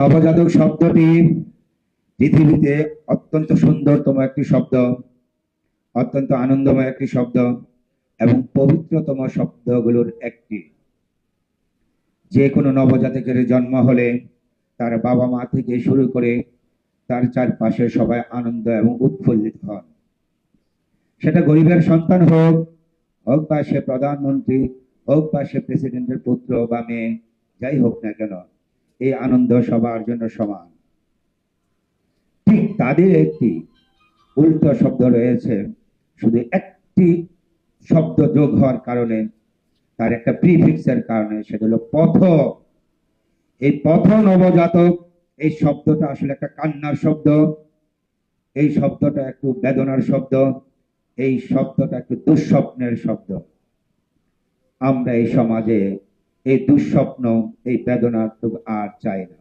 নবজাতক শব্দটি পৃথিবীতে অত্যন্ত সুন্দরতম একটি শব্দ, অত্যন্ত আনন্দময় একটি শব্দ এবং পবিত্রতম শব্দগুলোর একটি। যে কোনো নবজাতকের জন্ম হলে তার বাবা মা থেকে শুরু করে তার চারপাশে সবাই আনন্দ এবং উৎফুল্লিত হন। সেটা গরিবের সন্তান হোক হোক বা সে প্রধানমন্ত্রী, হোক বা সে প্রেসিডেন্টের পুত্র বা মেয়ে, যাই হোক না কেন এই আনন্দ সবার জন্য সমান। ঠিক তাদের একটি উল্টো শব্দ রয়েছে। শুধু একটি শব্দ যোগ হওয়ার কারণে, তার একটা প্রিফিক্সের কারণে, সেটা হলো পথ এই পথ নবজাতক, এই শব্দটা আসলে একটা কান্নার শব্দ। এই শব্দটা একটু বেদনার শব্দ। এই শব্দটা একটু দুঃস্বপ্নের শব্দ। আমরা এই সমাজে এই দুঃস্বপ্ন এই বেদনা আর চাই না।